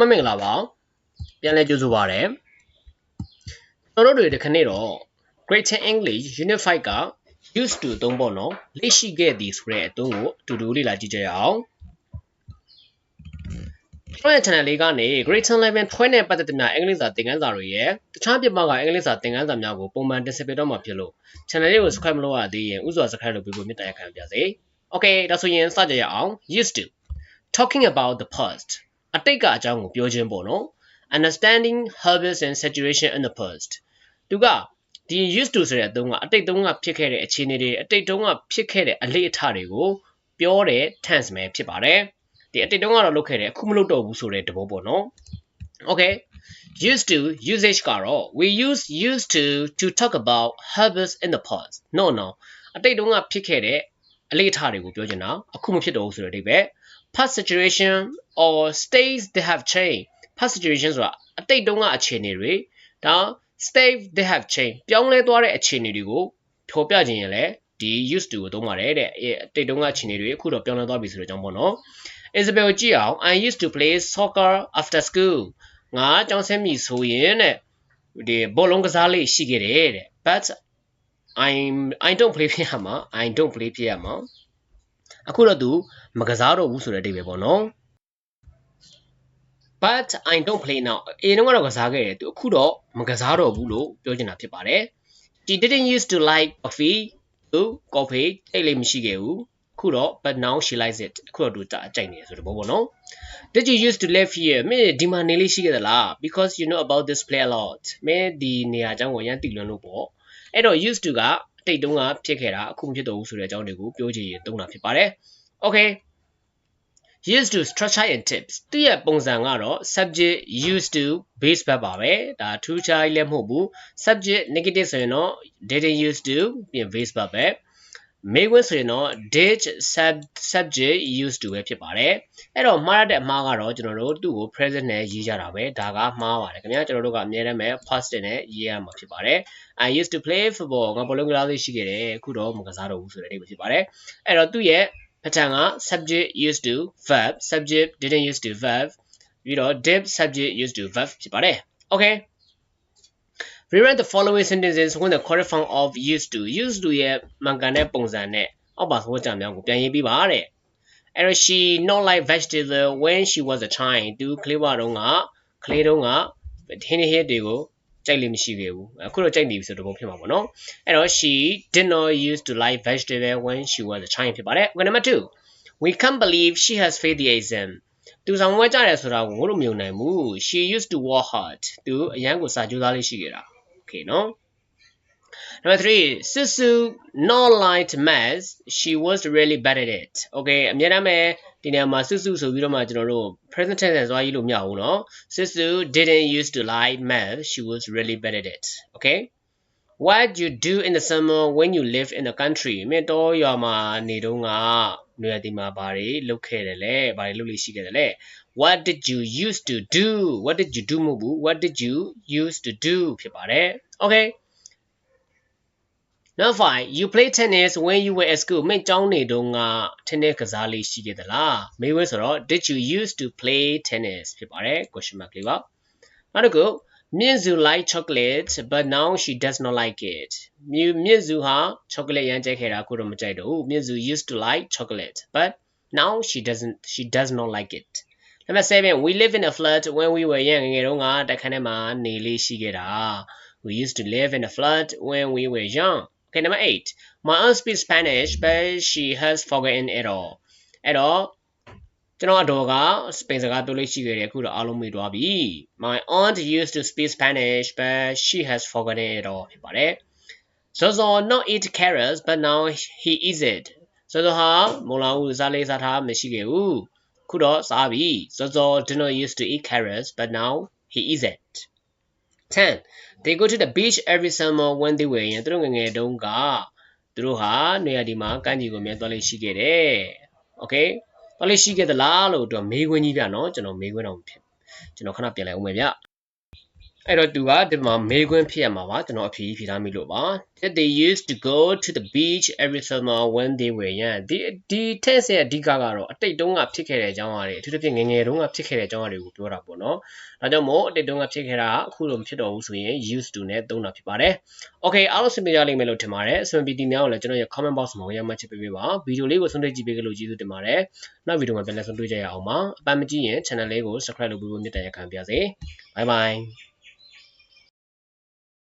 မမင်္ဂလာပါပြန်လဲကြိုဆိုပါရစေကျွန်တော်တို့တွေဒီခနေ့တော့ Great English Unit 5က used to အသုံးပေါ့နော်လေ့ရှိခဲ့သည်ဆိုတဲ့အသုံးကိုအတူတူလေ့လာကြည့်ကြရအောင်ကျွန်တော်ရဲ့ channel လေးကနေ Great Level 12နဲ့ပတ်သက်တဲ့များအင်္ဂလိပ်စာသင်ခန်းစာတွေရဲ့တခြားပြပကအင်္ဂလိပ်စာသင်ခန်းစာများကိုပုံမှန်တင်ဆက်ပေးတော့မှာဖြစ်လို့ channel လေးကို subscribe မလုပ်ရသေးရင်ဥစွာ subscribe လုပ်ပေးဖို့မေတ္တာရပ်ခံပါရစေ Okay ဒါဆိုရင်စကြရအောင် used to talking about the past အတိတ်ကအကြောင်းကိုပြောခြင်းပေါ့နော် understanding habits and situation in the past သူကဒီ used to ဆိုတဲ့အသုံးကအတိတ်တုန်းကဖြစ်ခဲ့တဲ့အခြေအနေတွေအတိတ်တုန်းကဖြစ်ခဲ့တဲ့အလေ့အထတွေကိုပြောတဲ့ tense ပဲဖြစ်ပါတယ်ဒီအတိတ်တုန်းကတော့လုပ်ခဲ့တယ်အခုမလုပ်တော့ဘူးဆိုတဲ့သဘောပေါ့နော် okay used to usage ကတော့ we use used to to talk about habits in the past no no အတိတ်တုန်းကဖြစ်ခဲ့တဲ့အလေ့အထတွေကိုပြောချင်တာအခုမဖြစ်တော့ဘူးဆိုတဲ့အဓိပ္ပာယ် past situation or states that have changed past situation ဆိုတာအတိတ်တုန်းကအခြေအနေတွေဒါ state that have changed ပြောင်းလဲသွားတဲ့အခြေအနေတွေကိုဖော်ပြခြင်းရင်လည်းဒီ used to ကိုသုံးပါတယ်တဲ့အတိတ်တုန်းကအခြေအနေတွေအခုတော့ပြောင်းလဲသွားပြီဆိုတဲ့အကြောင်းပေါ့နော် Isabel ကြည့်အောင် I used to play soccer after school ငါကျောင်းဆင်းပြီဆိုရင်တဲ့ဒီဘောလုံးကစားလေးရှိခဲ့တယ်တဲ့ but I'm I don't play ဖြစ်ရမှာ I don't play ဖြစ်ရမှာ အခုတော့သူမကစားတော့ဘူးဆိုတဲ့အဓိပ္ပာယ်ပေါ့နော် but I don't play now အရင်တော့ကစားခဲ့တယ်သူအခုတော့မကစားတော့ဘူးလို့ပြောချင်တာဖြစ်ပါတယ် she didn't used to like coffee သူ coffee တိတ်လေးမရှိခဲ့ဘူးအခုတော့ but now she likes it အခုတော့သူကြိုက်နေတယ်ဆိုတဲ့ဘောပေါ့နော် did you used to live here မင်းဒီမှာနေလေးရှိခဲ့သလား because you know about this play a lot မင်းဒီနေရာအကြောင်းကိုရမ်းသိလွန်းလို့ပေါ့အဲ့တော့ used to ကအ တိတ်တုန်းကဖြစ်ခဲ့တာအခုမဖြစ်တော့ဘူးဆိုတဲ့အကြောင်းတွေကိုပြောချင်ရင်သုံးတာဖြစ်ပါတယ် okay used to structure and tips သူ့ရဲ့ပုံစံကတော့ subject used to base verb ပါပဲဒါထူးခြားလည်းမဟုတ်ဘူး subject negative ဆိုရင်တော့ didn't used to ပြင် base verb ပဲ မေးခွန်းဆိုရင်တော့ did sub subject used to ပဲဖြစ်ပါတယ်အဲ့တော့မှားရတဲ့အမှားကတော့ကျွန်တော်တို့သူ့ကို present နဲ့ရေးကြတာပဲဒါကမှားပါတယ်ခင်ဗျာကျွန်တော်တို့ကအများနဲ့ပဲ past နဲ့ရေးရမှာဖြစ်ပါတယ် I used to play football ငါဘောလုံးကစားလေးရှိခဲ့တယ်အခုတော့မကစားတော့ဘူးဆိုတဲ့အဓိပ္ပာယ်ဖြစ်ပါတယ်အဲ့တော့သူ့ရဲ့ pattern က subject used to verb subject didn't used to verb ပြီးတော့ did subject used to verb ဖြစ်ပါတယ် okay rewrite the following sentences with the correct form of used to used to ရဲ့မှန်ကန်တဲ့ပုံစံနဲ့အောက်ပါစကားကြံများကိုပြန်ရေးပေးပါတဲ့အဲ့တော့ she not like vegetable when she was a child သူကလေးဘတုန်းကကလေးတုန်းကဟင်းဟင်းတွေကိုကြိုက်လို့မရှိခဲ့ဘူးအခုတော့ကြိုက်နေပြီဆိုတော့ဘုံဖြစ်မှာပေါ့နော်အဲ့တော့ she did not used to like vegetable when she was a child ဖြစ်ပါတယ် okay number 2 we can't believe she has failed the exam သူဆောင်ဝဲကြတယ်ဆိုတာကိုငို့လို့မယုံနိုင်ဘူး she used to work hard သူအရန်ကိုစာကြိုးစားလေးရှိခဲ့တာ okay နော် Number 3 Susu not liked math she was really bad at it okay အများအားဖြင့်ဒီနေရာမှာ Susu ဆိုပြီးတော့မှကျွန်တော်တို့ present tense နဲ့သွားရေးလို့မရဘူးเนาะ Susu didn't used to like math she was really bad at it okay What you do in the summer when you live in the country မင်းတော့ရွာမှာနေတော့ငါ နေရာဒီမှာဘာတွေလုပ်ခဲ့တယ်လဲဘာတွေလုပ်လို့ရှိခဲ့တယ်လဲ What did you used to do What did you do မဟုတ်ဘူး What did you used to do ဖြစ်ပါတယ် Okay Number 5 you play tennis when you were at school မင်းကျောင်းနေတုန်းက tennis ကစားလေးရှိခဲ့သလားမေးခွန်းဆိုတော့ did you used to play tennis ဖြစ်ပါတယ် question mark လေးပါနောက်တစ်ခု မြင့်စု like chocolate but now she does not like it မြင့်မြင့်စုဟာ chocolate ရမ်းကြိုက်ခဲ့တာအခုတော့မကြိုက်တော့ဘူးမြင့်စု used to like chocolate but now she doesn't she does not like it Number 7 we live in a flat when we were young ငယ်တုန်းကတိုက်ခန်းထဲမှာနေလေးရှိခဲ့တာ we used to live in a flat when we were young Okay, number eight. My aunt speaks Spanish, but she has forgotten it all. အဲ့တော့ ကျွန်တော်အတော်ကစပိန်စကားပြောလို့ရှိခဲ့တယ်အခုတော့အားလုံးမေ့သွားပြီ My aunt used to speak Spanish, but she has forgotten it all ဖြစ်ပါတယ် Zozo not eat carrots, but now he eats it. Zozo ဟာမုံလာဦးစားလေးစားထားမရှိခဲ့ဘူးခုတော့စားပြီ Zozo did not used to eat carrots, but now he eats it. 10 they go to the beach every summer when they were young သူတို့ငယ်ငယ်တုန်းကသူတို့ဟာနေရာဒီမှာကမ်းခြေကိုမြဲသွားလေးရှိခဲ့တယ် okay သွားလေးရှိခဲ့သလားလို့တော့မေးခွန်းကြီးပြနော်ကျွန်တော်မေးခွန်းတော့ဖြစ်ကျွန်တော်ခဏပြန်လိုက်အောင်မယ်ဗျ အဲ့တော့သူကဒီမှာမေးခွန်းဖြစ်ရမှာပါကျွန်တော်အဖြေဖြေထားမိလို့ပါ that they used to go to the beach every summer when they were young ဒီဒီ tense ရဲ့အဓိကကတော့အတိတ်တုန်းကဖြစ်ခဲ့တဲ့အကြောင်းအရာတွေအထူးသဖြင့်ငယ်ငယ်တုန်းကဖြစ်ခဲ့တဲ့အကြောင်းအရာတွေကိုပြောတာပေါ့နော်ဒါကြောင့်မို့အတိတ်တုန်းကဖြစ်ခဲ့တာကအခုလိုမဖြစ်တော့ဘူးဆိုရင် used to နဲ့သုံးတာဖြစ်ပါတယ် okay အားလုံးစင်ပြကြလိမ့်မယ်လို့ထင်ပါတယ်အစံပီတီများကိုလည်းကျွန်တော်ရဲ့ comment box မှာဝင်ရောက်မှတ်ချက်ပေးပေးပါဗီဒီယိုလေးကိုဆုံးဖြတ်ကြည့်ပေးကြလို့ကျေးဇူးတင်ပါတယ်နောက်ဗီဒီယိုမှာပြန်လည်ဆုံတွေ့ကြရအောင်ပါအပန်းမကြည့်ရင် channel လေးကို subscribe လုပ်ပေးဖို့မြတ်တမ်းရက်ခံပါစေ bye bye